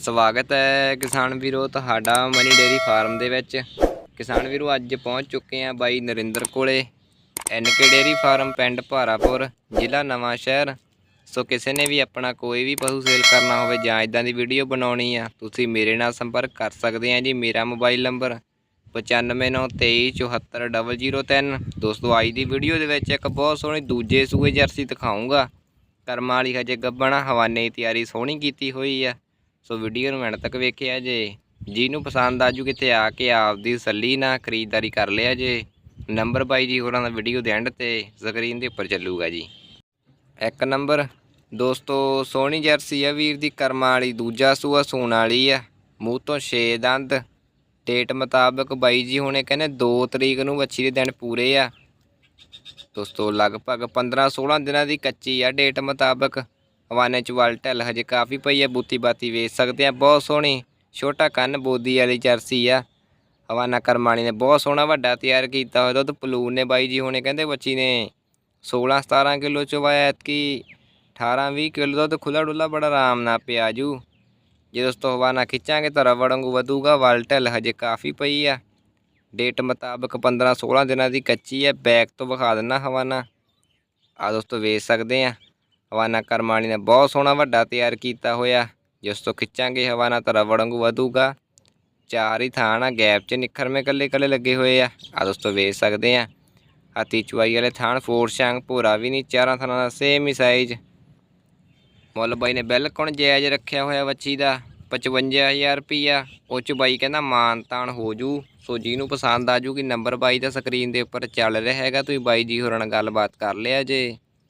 ਸਵਾਗਤ ਹੈ ਕਿਸਾਨ ਵੀਰੋ, ਤੁਹਾਡਾ ਮਨੀ ਡੇਰੀ ਫਾਰਮ ਦੇ ਵਿੱਚ। ਕਿਸਾਨ ਵੀਰੋ, ਅੱਜ ਪਹੁੰਚ ਚੁੱਕੇ ਆ ਬਾਈ ਨਰਿੰਦਰ ਕੋਲੇ ਐਨਕੇ ਡੇਰੀ ਫਾਰਮ, ਪਿੰਡ ਭਾਰਾਪੁਰ, ਜ਼ਿਲ੍ਹਾ ਨਵਾਂ ਸ਼ਹਿਰ। ਸੋ ਕਿਸੇ ਨੇ ਵੀ ਆਪਣਾ ਕੋਈ ਵੀ ਪਸ਼ੂ ਸੇਲ ਕਰਨਾ ਹੋਵੇ ਜਾਂ ਇਦਾਂ ਦੀ ਵੀਡੀਓ ਬਣਾਉਣੀ ਆ, ਤੁਸੀਂ ਮੇਰੇ ਨਾਲ ਸੰਪਰਕ ਕਰ ਸਕਦੇ ਆ ਜੀ। ਮੇਰਾ ਮੋਬਾਈਲ ਨੰਬਰ 9593744003 ਦੋਸਤੋ ਅੱਜ ਦੀ ਵੀਡੀਓ ਦੇ ਵਿੱਚ ਇੱਕ ਬਹੁਤ ਸੋਹਣੀ ਦੂਜੇ ਸੂਏ ਜਰਸੀ ਦਿਖਾਉਂਗਾ ਕਰਮਾਂ ਵਾਲੀ ਹਜੇ ਗੱਬਣਾ ਹਵਾਨੇ ਦੀ ਤਿਆਰੀ ਸੋਹਣੀ ਕੀਤੀ ਹੋਈ ਆ। ਸੋ ਵੀਡੀਓ ਨੂੰ ਐਂਡ ਤੱਕ ਵੇਖਿਆ ਜੇ। ਜਿਹਨੂੰ ਪਸੰਦ ਆਜੂ ਕਿਤੇ ਆ ਕੇ ਆਪਦੀ ਤਸੱਲੀ ਨਾਲ ਖਰੀਦਦਾਰੀ ਕਰ ਲਿਆ ਜੇ। ਨੰਬਰ ਬਾਈ ਜੀ ਹੋਰਾਂ ਦਾ ਵੀਡੀਓ ਦੇ ਐਂਡ ਤੇ ਸਕਰੀਨ ਦੇ ਉੱਪਰ ਚੱਲੂਗਾ ਜੀ। ਇੱਕ ਨੰਬਰ, ਦੋਸਤੋ, ਸੋਹਣੀ ਜਰਸੀ ਆ ਵੀਰ ਦੀ, ਕਰਮਾਂ ਵਾਲੀ। ਦੂਜਾ ਸੂਆ ਸੂਣ ਵਾਲੀ ਆ। ਮੂੰਹ ਤੋਂ 6 ਦੰਦ। ਡੇਟ ਮੁਤਾਬਕ ਬਾਈ ਜੀ ਹੁਣੇ ਕਹਿੰਦੇ 2 ਤਰੀਕ ਨੂੰ ਵੱਛੀ ਦੇ ਦਿਨ ਪੂਰੇ ਆ। ਦੋਸਤੋ, ਲਗਭਗ 15 16 ਦਿਨਾਂ ਦੀ ਕੱਚੀ ਆ ਡੇਟ ਮੁਤਾਬਕ। ਹਵਾਨੇ ਚ ਵਲ ਢਿੱਲ ਹਜੇ ਕਾਫੀ ਪਈ ਹੈ ਬੂਤੀ ਬਾਤੀ ਵੇਚ ਸਕਦੇ ਆ। ਬਹੁਤ ਸੋਹਣੀ, ਛੋਟਾ ਕੰਨ ਬੋਦੀ ਵਾਲੀ ਜਰਸੀ ਆ। ਹਵਾਨਾ ਕਰਮਾਣੀ ਨੇ ਬਹੁਤ ਸੋਹਣਾ ਵੱਡਾ ਤਿਆਰ ਕੀਤਾ ਹੋਇਆ, ਦੁੱਧ ਪਲੂਨ ਨੇ ਬਾਈ ਜੀ ਹੁਣੇ ਕਹਿੰਦੇ ਬੱਚੀ ਨੇ 16 17 ਕਿਲੋ ਚਵਾਇਆ, ਐਤਕੀ 18 20 ਕਿਲੋ ਦੁੱਧ ਖੁੱਲਾ ਡੁੱਲਾ ਬੜਾ ਆਰਾਮ ਨਾਲ ਪਿਆ ਜੂ। ਜੇ ਦੋਸਤੋ ਹਵਾਨਾ ਖਿੱਚਾਂਗੇ ਤਾਂ ਰਵੜ ਵਾਂਗੂ ਵਧੂਗਾ, ਵਲ ਢਿੱਲ ਹਜੇ ਕਾਫੀ ਪਈ ਆ। ਡੇਟ ਮੁਤਾਬਕ 15 16 ਦਿਨਾਂ ਦੀ ਕੱਚੀ ਹੈ ਬੈਕ ਤੋਂ ਵਿਖਾ ਦਿੰਨਾ ਹਵਾਨਾ। ਆ ਦੋਸਤੋ ਵੇਚ ਸਕਦੇ ਆ। ਹਵਾਨਾ ਕਰਮਾਣੀ ਨੇ ਬਹੁਤ ਸੋਹਣਾ ਵੱਡਾ ਤਿਆਰ ਕੀਤਾ ਹੋਇਆ। ਜਿਸ ਤੋਂ ਖਿੱਚਾਂਗੇ, ਹਵਾਨਾ ਤਾਂ ਰਬੜ ਵਾਂਗੂ ਵਧੂਗਾ। ਚਾਰ ਹੀ ਥਾਣ ਆ, ਗੈਪ 'ਚ ਨਿਖਰਵੇਂ ਕੱਲੇ ਕੱਲੇ ਲੱਗੇ ਹੋਏ ਆ। ਆ ਦੋਸਤੋ ਵੇਚ ਸਕਦੇ ਆ। ਹਾਥੀ ਚੁਆਈ ਵਾਲੇ ਥਾਣ ਫੋਰ ਸ਼ਾਂਗ, ਭੂਰਾ ਵੀ ਨਹੀਂ, ਚਾਰਾਂ ਥਾਣਾਂ ਦਾ ਸੇਮ ਹੀ ਸਾਈਜ਼ ਮੁੱਲ ਬਾਈ ਨੇ ਬਿਲਕੁਲ ਜਾਇਜ਼ ਰੱਖਿਆ ਹੋਇਆ ਵੱਛੀ ਦਾ 55000 ਰੁਪਈਆ। ਉਹ 'ਚ ਬਾਈ ਕਹਿੰਦਾ, ਮਾਨ ਤਾਨ ਹੋ ਜੂ। ਸੋ ਜਿਹਨੂੰ ਪਸੰਦ ਆ ਜੂਗੀ, ਨੰਬਰ ਬਾਈ ਦਾ ਸਕਰੀਨ ਦੇ ਉੱਪਰ ਚੱਲ ਰਿਹਾ ਹੈਗਾ। ਤੁਸੀਂ ਬਾਈ ਜੀ ਹੋਰਾਂ ਨਾਲ ਗੱਲਬਾਤ ਕਰ ਲਿਆ ਜੇ।